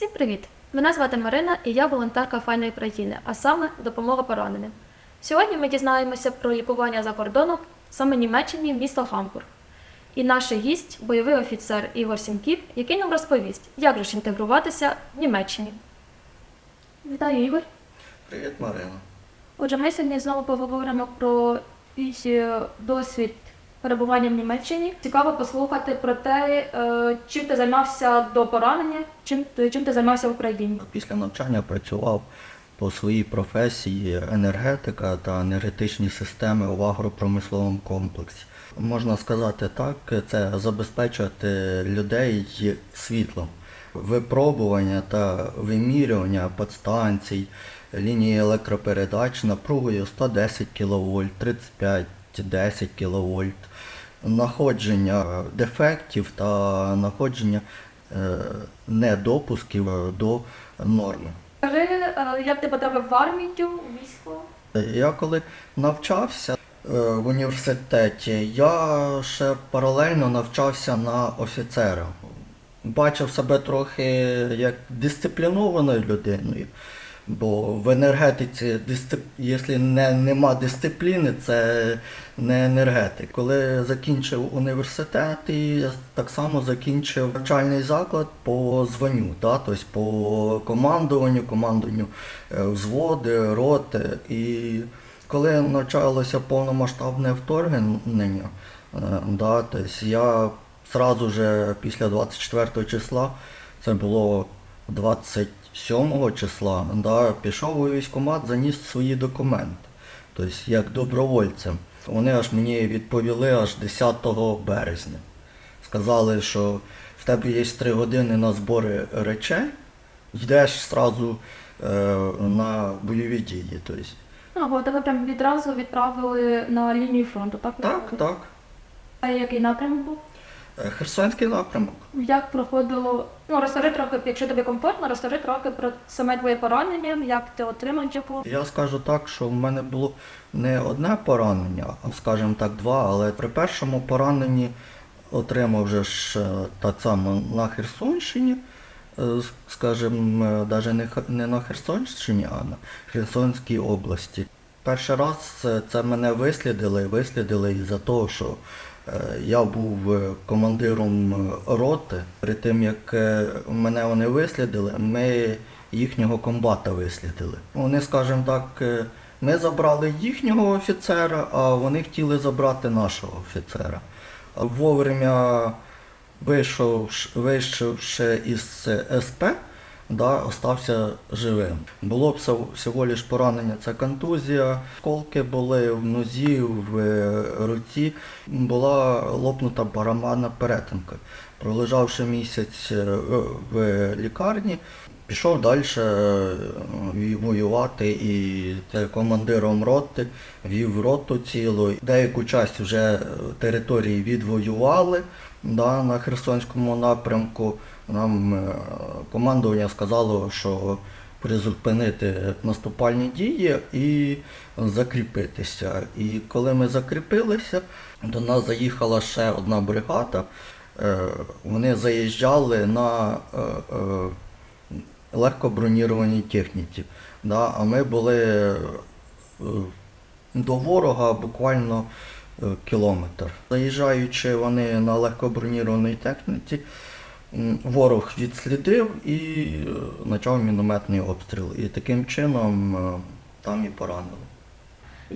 Всім привіт! Мене звати Марина і я волонтерка Файної країни, а саме допомога пораненим. Сьогодні ми дізнаємося про лікування за кордоном саме Німеччині, місто Гамбург. І наш гість бойовий офіцер Ігор Сінків, який нам розповість, як же ж інтегруватися в Німеччині. Вітаю, Ігор! Привіт, Марина. Отже, ми сьогодні знову поговоримо про е, досвід перебування в Німеччині. Цікаво послухати про те, е, чим ти займався до поранення, чим, ти- чим ти займався в Україні. Після навчання працював по своїй професії енергетика та енергетичні системи в агропромисловому комплексі. Можна сказати так, це забезпечувати людей світлом. Випробування та вимірювання подстанцій, лінії електропередач напругою 110 кВт, 35 10 кВт, знаходження дефектів та знаходження е, недопусків до норми. Скажи, е, як ти потрапив в армію, у військо? Я коли навчався е, в університеті, я ще паралельно навчався на офіцера. Бачив себе трохи як дисциплінованою людиною, бо в енергетиці, якщо не, нема дисципліни, це не енергетик. Коли закінчив університет, я так само закінчив навчальний заклад по званню, да? тобто по командуванню, командуванню е, взводи, роти. І коли навчалося повномасштабне вторгнення, е, да, тобто я же після 24 числа, це було 27 числа, да, пішов у військкомат, заніс свої документи, тобто як добровольцем. Вони аж мені відповіли аж 10 березня. Сказали, що в тебе є 3 години на збори речей, йдеш зразу е, на бойові дії. Тобто. Ага, тебе прям відразу відправили на лінію фронту, так? Так, так. А який напрямок був? Е, Херсонський напрямок. Як проходило? Ну, розкажи трохи, якщо тобі комфортно, розкажи трохи про саме твоє поранення, як ти отримав його. Я скажу так, що в мене було не одне поранення, а скажімо так, два, але при першому пораненні отримав вже ж е, так само на Херсонщині, е, скажімо, навіть не, на Херсонщині, а на Херсонській області. Перший раз це мене вислідили, вислідили із-за того, що я був е, командиром е, роти. Перед тим як е, мене вони вислідили, ми їхнього комбата вислідили. Вони, скажімо так, е, ми забрали їхнього офіцера, а вони хотіли забрати нашого офіцера. Вовремя вийшов, вийшовши із е, СП, да, остався живим. Було всього, всього лиш поранення, це контузія, сколки були в нозі, в е, руці, була лопнута барабанна перетинка. Пролежавши місяць е, в лікарні, пішов далі воювати і командиром роти, вів роту цілу. Деяку часть вже території відвоювали да, на Херсонському напрямку. Нам е, командування сказало, що призупинити наступальні дії і закріпитися. І коли ми закріпилися, до нас заїхала ще одна бригада. Е, Вони заїжджали на е, легкобронірованій техніці. А ми були до ворога буквально кілометр. Заїжджаючи вони на легкобронірованій техніці, ворог відслідив і е, почав мінометний обстріл. І таким чином е, там і поранили.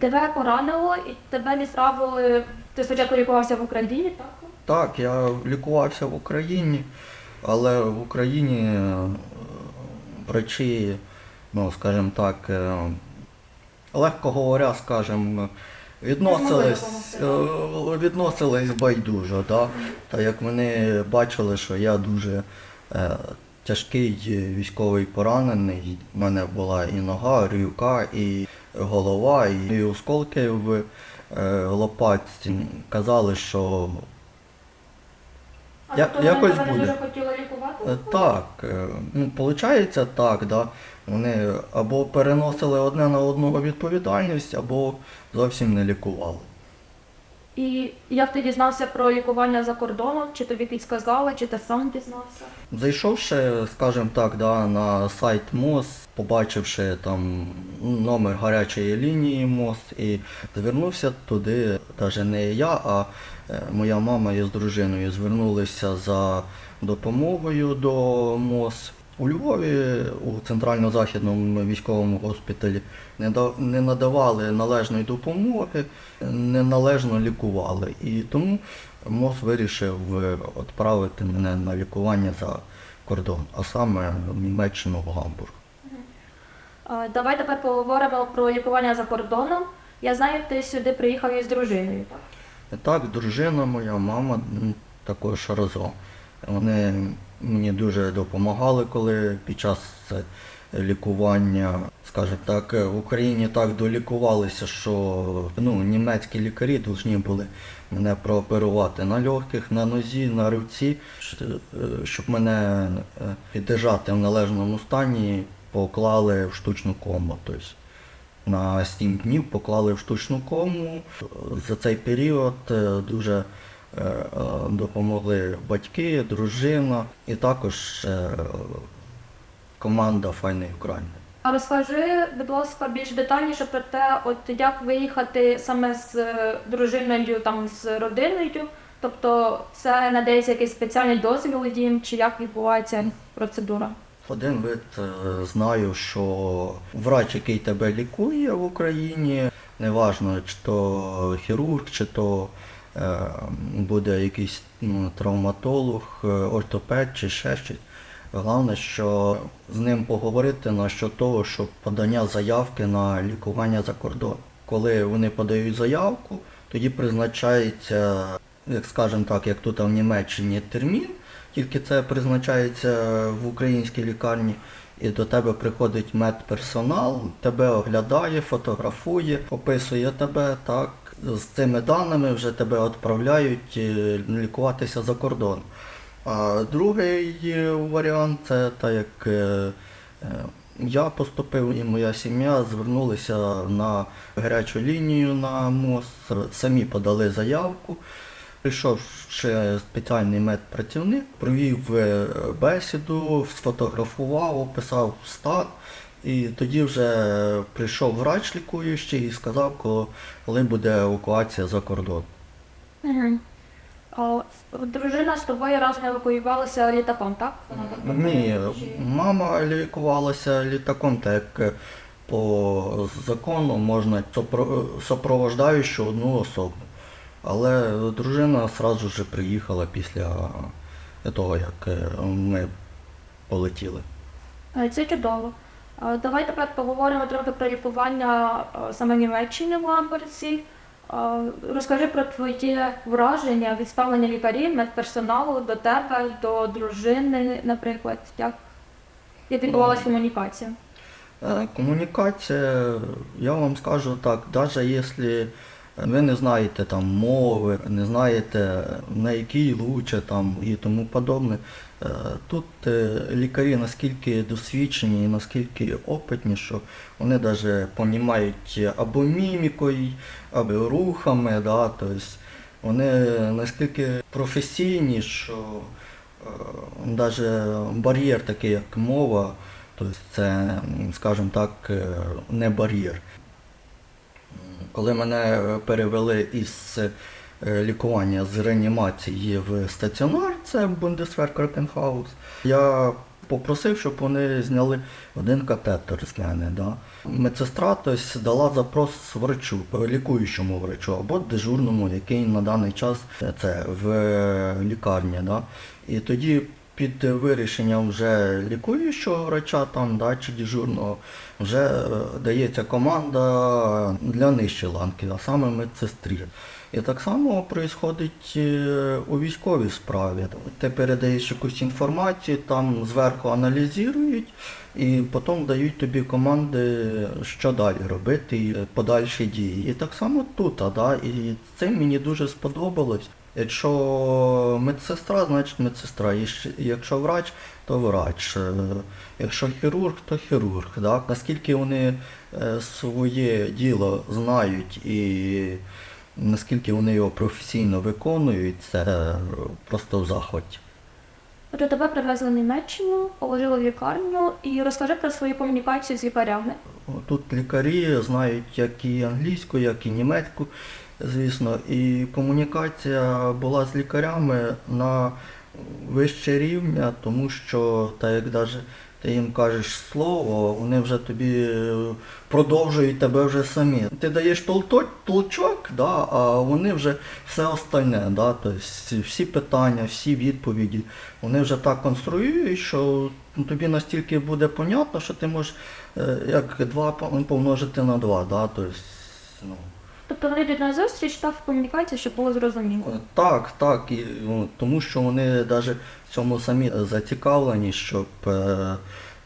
Тебе поранило, і тебе відправили. Ти спочатку лікувався в Україні, так? Так, я лікувався в Україні, але в Україні е, врачі, ну, скажімо так, е, легко говоря, скажімо, відносились, е, відносились байдуже. Да? Та як вони бачили, що я дуже е, тяжкий військовий поранений, в мене була і нога, і рука, і голова, і осколки в е, лопатці. Казали, що А Я- тобто якось тебе буде. дуже хотіли лікувати? Е, Так, е, ну, виходить так, да. Вони або переносили одне на одного відповідальність, або зовсім не лікували. І як ти дізнався про лікування за кордоном? Чи тобі підсказали, чи ти сам дізнався? Зайшовши, скажімо так, да, на сайт МОЗ, побачивши там номер гарячої лінії МОЗ і звернувся туди, навіть не я, а моя мама із дружиною звернулися за допомогою до МОЗ. У Львові у центрально-західному військовому госпіталі не, да- не надавали належної допомоги, неналежно лікували. І тому МОЗ вирішив е, відправити мене на лікування за кордон, а саме в Німеччину в Гамбург. Давай тепер поговоримо про лікування за кордоном. Я знаю, ти сюди приїхав із дружиною, так? Так, дружина моя, мама також разом. Вони мені дуже допомагали, коли під час е, лікування, скажімо так, е, в Україні так долікувалися, що ну, німецькі лікарі повинні були мене прооперувати на легких, на нозі, на руці, е, щоб мене піддержати в належному стані, поклали в штучну кому. Тобто на 7 днів поклали в штучну кому. За цей період е, дуже е, допомогли батьки, дружина і також е, команда Файний Україна. А розкажи, будь ласка, більш детальніше про те, от як виїхати саме з дружиною, там з родиною. Тобто це надається якийсь спеціальний дозвіл їм, чи як відбувається процедура? Один вид е, знаю, що врач, який тебе лікує в Україні, неважно, чи то хірург, чи то е, буде якийсь ну, травматолог, е, ортопед чи ще щось. Головне, що з ним поговорити насчет того, що подання заявки на лікування за кордон. Коли вони подають заявку, тоді призначається, як скажемо так, як тут в Німеччині термін, тільки це призначається в українській лікарні, і до тебе приходить медперсонал, тебе оглядає, фотографує, описує тебе так. З цими даними вже тебе відправляють е, лікуватися за кордон. А другий е, варіант це так як е, я поступив і моя сім'я звернулися на гарячу лінію на МОЗ, самі подали заявку. Прийшов ще спеціальний медпрацівник, провів е, бесіду, сфотографував, описав стан. І тоді вже прийшов врач лікуючий і сказав, коли буде евакуація за кордон. Угу. А, дружина з тобою разом евакуювалася літаком, так? Ні, мама лікувалася літаком, так як е, по закону можна сопро- сопровождаючу одну особу. Але дружина одразу ж приїхала після того, як е, ми полетіли. Е, Це чудово. Е, Давай тепер поговоримо трохи про лікування саме в Німеччині в Гамбурзі. Е, Розкажи про твоє враження від ставлення лікарів, медперсоналу до тебе, до дружини, наприклад. Як, як відбувалася комунікація? Комунікація, я вам скажу так, навіть якщо ви не знаєте там мови, не знаєте на якій лучше там і тому подобне, е, тут е, лікарі наскільки досвідчені і наскільки опитні, що вони навіть розуміють або мімікою, або рухами, да, тобто вони наскільки професійні, що навіть бар'єр такий, як мова, Тобто це, скажімо так, е, не бар'єр. Коли мене перевели із е, лікування з реанімації в стаціонар, це Бундесвер Кракенхаус, я попросив, щоб вони зняли один катетер з мене. Да. Медсестра тобто, дала запрос врачу, лікуючому врачу або дежурному, який на даний час це в е, лікарні. Да. І тоді під вирішенням вже лікуючого врача там, да, чи дежурного, вже е, дається команда для нижчої ланки, а саме медсестрі. І так само відбувається у військовій справі. Ти передаєш якусь інформацію, там зверху аналізують і потім дають тобі команди, що далі робити, і подальші дії. І так само тут, да, і це мені дуже сподобалось. Якщо медсестра, значить медсестра. Якщо- врач, то врач. Е, Якщо хірург, то хірург. Так? Наскільки вони е, своє діло знають і наскільки вони його професійно виконують, це просто в захваті. Отже, тебе привезли в Німеччину, положили в лікарню і розкажи про свою комунікацію з лікарями. Тут лікарі знають як і англійську, як і німецьку, звісно, і комунікація була з лікарями на вище рівня, тому що, так як навіть ти їм кажеш слово, вони вже тобі е, продовжують тебе вже самі. Ти даєш толто- толчок, да, а вони вже все остальне, да, тобто всі питання, всі відповіді, вони вже так конструюють, що тобі настільки буде понятно, що ти можеш е, як 2 помножити на 2, да, тобто, ну, Тобто вони йдуть на зустріч та в комунікації, щоб було зрозуміло. Е, Так, так, і, ну, тому що вони навіть в цьому самі зацікавлені, щоб, е,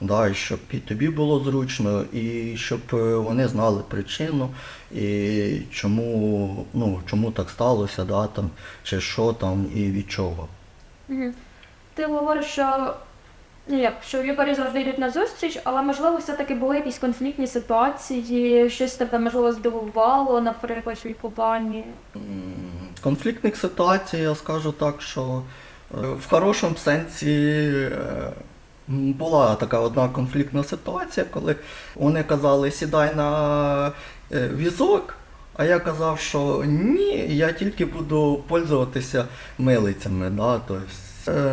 да, і щоб і тобі було зручно, і щоб е, вони знали причину, і чому, ну, чому так сталося, да, там, чи що там і від чого. Угу. Ти говориш, що ну як, що лікарі завжди йдуть на зустріч, але можливо все-таки були якісь конфліктні ситуації, щось тебе можливо здивувало, наприклад, в лікуванні. Конфліктних ситуацій, я скажу так, що е, в хорошому сенсі е, була така одна конфліктна ситуація, коли вони казали сідай на е, візок, а я казав, що ні, я тільки буду пользуватися милицями. Да? Тобто,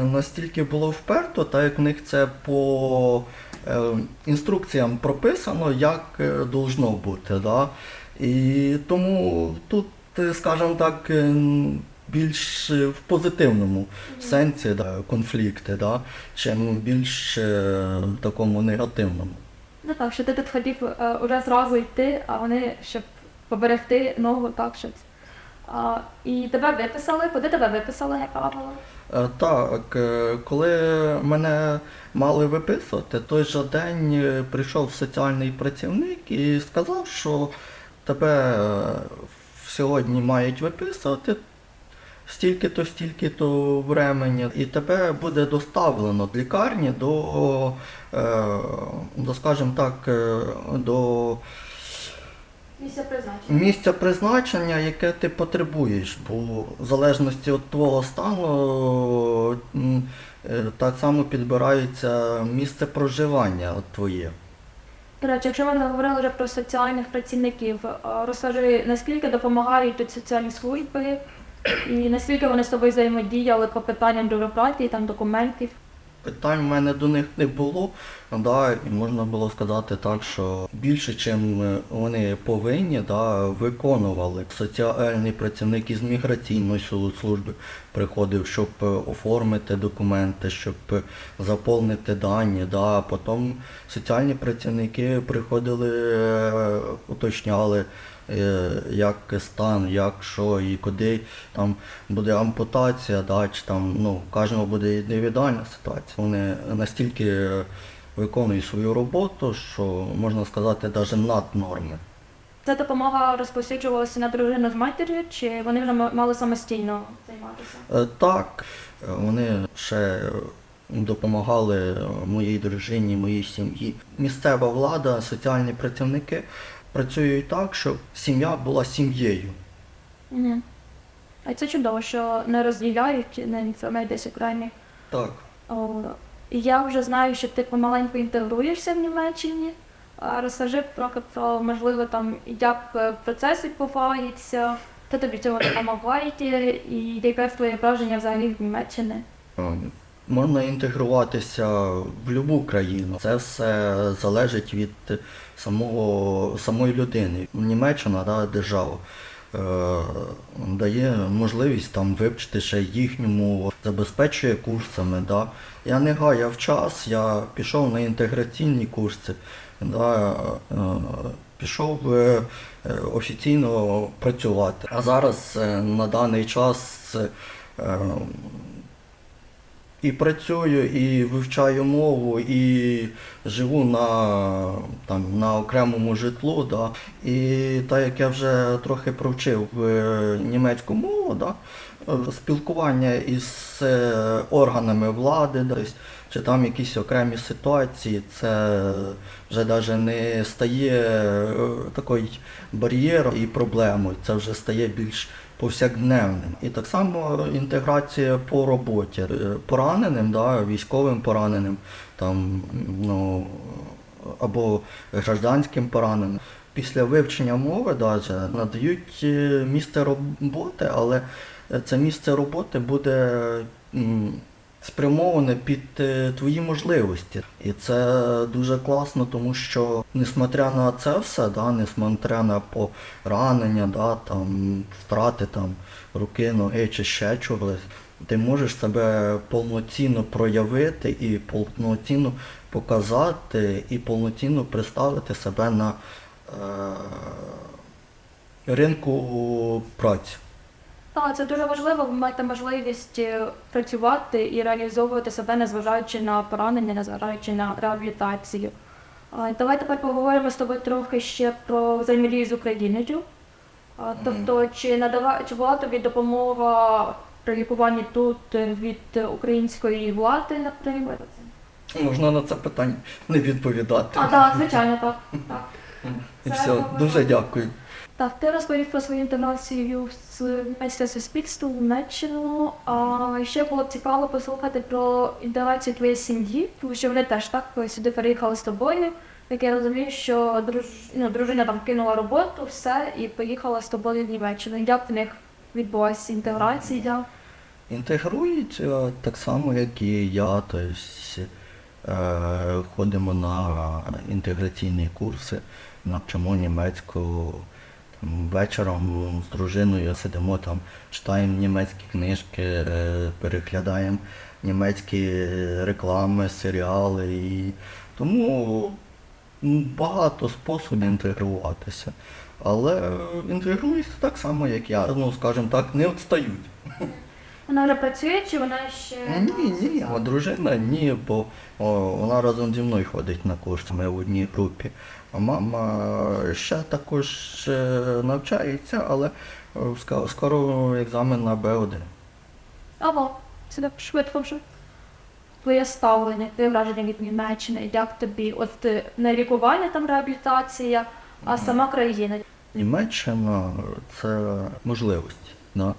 настільки було вперто, так як в них це по е, інструкціям прописано, як е, должно бути. Да? І тому тут, е, скажімо так, е, більш е, в позитивному сенсі да, конфлікти, да, чим більш е, в такому негативному. Ну так, що ти тут хотів е, уже зразу йти, а вони щоб поберегти ногу так щось. І тебе виписали, куди тебе виписали, як правило? Е, Так, е, коли мене мали виписувати, той же день е, прийшов соціальний працівник і сказав, що тебе сьогодні мають виписувати стільки-то, стільки-то времені, і тебе буде доставлено в лікарні до, до скажімо так, до Місце призначення. місця призначення, яке ти потребуєш, бо в залежності від твого стану е, так само підбирається місце проживання от твоє. До речі, якщо ми говорили вже про соціальних працівників, розкажи, наскільки допомагають тут соціальні служби, і наскільки вони з тобою взаємодіяли по питанням бюрократії, там документів. Питань в мене до них не було, да, і можна було сказати так, що більше, чим вони повинні, да, виконували. Соціальний працівник із міграційної служби приходив, щоб е, оформити документи, щоб е, заповнити дані. Да. Потім соціальні працівники приходили, е, уточняли, е, як стан, як що і куди там буде ампутація, да, чи там ну, кожного буде індивідуальна ситуація. Вони настільки е, виконують свою роботу, що можна сказати, навіть над норми. Ця допомога розповсюджувалася на дружину з матір'ю, чи вони вже мали самостійно займатися? Е, Так, е, вони ще е, допомагали е, моїй дружині, моїй сім'ї. Місцева влада, соціальні працівники працюють так, щоб сім'я була сім'єю. Угу. А це чудово, що не розділяють, не десь окремі. Так. О, я вже знаю, що ти помаленьку інтегруєшся в Німеччині. А розкажи трохи про можливо там як е, процес відбувається, хто тобі цього допомагає, і яке твоє враження взагалі в Німеччини. Можна інтегруватися в будь-яку країну. Це все залежить від самого, самої людини. Німеччина, да, держава, е, дає можливість там вивчити ще їхню мову, забезпечує курсами. Да. Я не гаяв час, я пішов на інтеграційні курси, да, е, пішов е, офіційно працювати. А зараз на даний час і працюю, і вивчаю мову, і живу на, там, на окремому житлу. Да. І так як я вже трохи провчив е, німецьку мову, да, спілкування із е, органами влади, тобто, чи там якісь окремі ситуації, це вже навіть не стає е, такою бар'єром і проблемою, це вже стає більш повсякденним. І так само інтеграція по роботі Е, пораненим, да, військовим пораненим, там, ну, або гражданським пораненим. Після вивчення мови даже надають е, місце роботи, але це місце роботи буде спрямоване під е, твої можливості. І це дуже класно, тому що, несмотря на це все, да, несмотря на поранення, да, там, втрати там, руки, ноги чи ще чогось, ти можеш себе повноцінно проявити і повноцінно показати, і повноцінно представити себе на е, ринку праці. Так, це дуже важливо, ви маєте можливість е, працювати і реалізовувати себе, незважаючи на поранення, незважаючи на реабілітацію. Давай тепер поговоримо з тобою трохи ще про взаємодію з Україною. Тобто, чи надава чи була тобі допомога при лікуванні тут е, від української влади, наприклад? Можна на це питання не відповідати. А, так, звичайно, так. так. І все, дуже дякую. Так, ти розповів про свою інтеграцію з німецьким суспільством в Німеччину. А ще було б цікаво послухати про інтеграцію твоєї сім'ї, тому що вони теж так сюди переїхали з тобою. Як я розумію, що друж... ну, дружина там кинула роботу, все, і поїхала з тобою в Німеччину. Як в них відбулася інтеграція? Інтегрують е, так само, як і я. Тобто, е, ходимо на інтеграційні курси, навчимо німецьку. Вечором з дружиною сидимо там, читаємо німецькі книжки, е, переглядаємо німецькі реклами, серіали. І тому багато способів інтегруватися. Але інтегруюся інтегруються так само, як я. Ну, скажімо так, не відстають. Вона вже працює чи вона ще. Ні, ні, а дружина ні, бо о, вона разом зі мною ходить на курс, ми в одній групі. А мама ще також е, навчається, але е, скоро екзамен на Б1. Або сюди швидко вже. Твоє ставлення, твоє враження від Німеччини, як тобі, от е, не лікування там реабілітація, а сама країна. Німеччина це можливості. Да?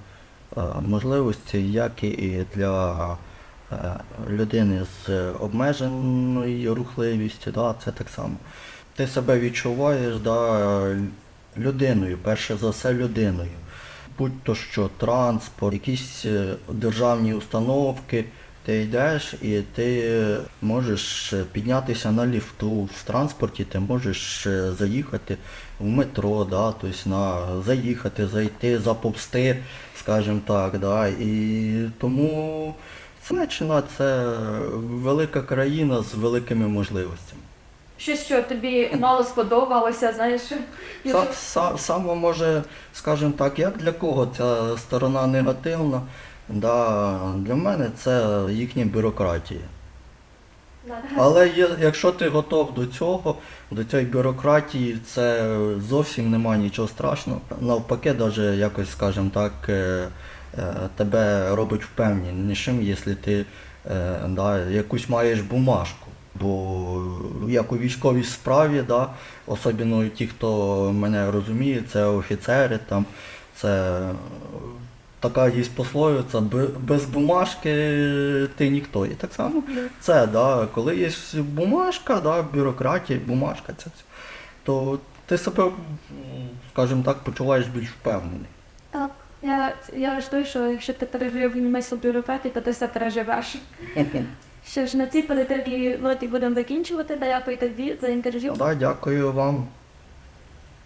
Е, Можливості як і для е, людини з обмеженою рухливістю, да? це так само. Ти себе відчуваєш да, людиною, перше за все людиною. Будь то що транспорт, якісь е, державні установки, ти йдеш і ти можеш піднятися на ліфту в транспорті, ти можеш е, заїхати в метро, да, тобто на заїхати, зайти, заповзти, скажімо так. Да, і тому Німеччина це велика країна з великими можливостями. Щось, що тобі мало сподобалося, знаєш. Са, са, саме може, скажімо так, як для кого ця сторона негативна, да, для мене це їхня бюрократія. Але є, якщо ти готов до цього, до цієї бюрократії, це зовсім немає нічого страшного. Навпаки, навіть якось, скажімо так, е, е, тебе робить впевненішим, якщо ти е, да, якусь маєш бумажку. Бо як у військовій справі, да, особливо ті, хто мене розуміє, це офіцери, там, це така є пословиця, без бумажки ти ніхто. І так само це, да, коли є бумажка, да, бюрократія, бумажка, це, то ти себе, скажімо так, почуваєш більш впевнений. Так. Я, я жду, що якщо ти пережив німецьку бюрократію, то ти все переживеш. Що ж на цій позитивній ноті будемо закінчувати. Дякую тобі за інтерв'ю. Да, дякую вам.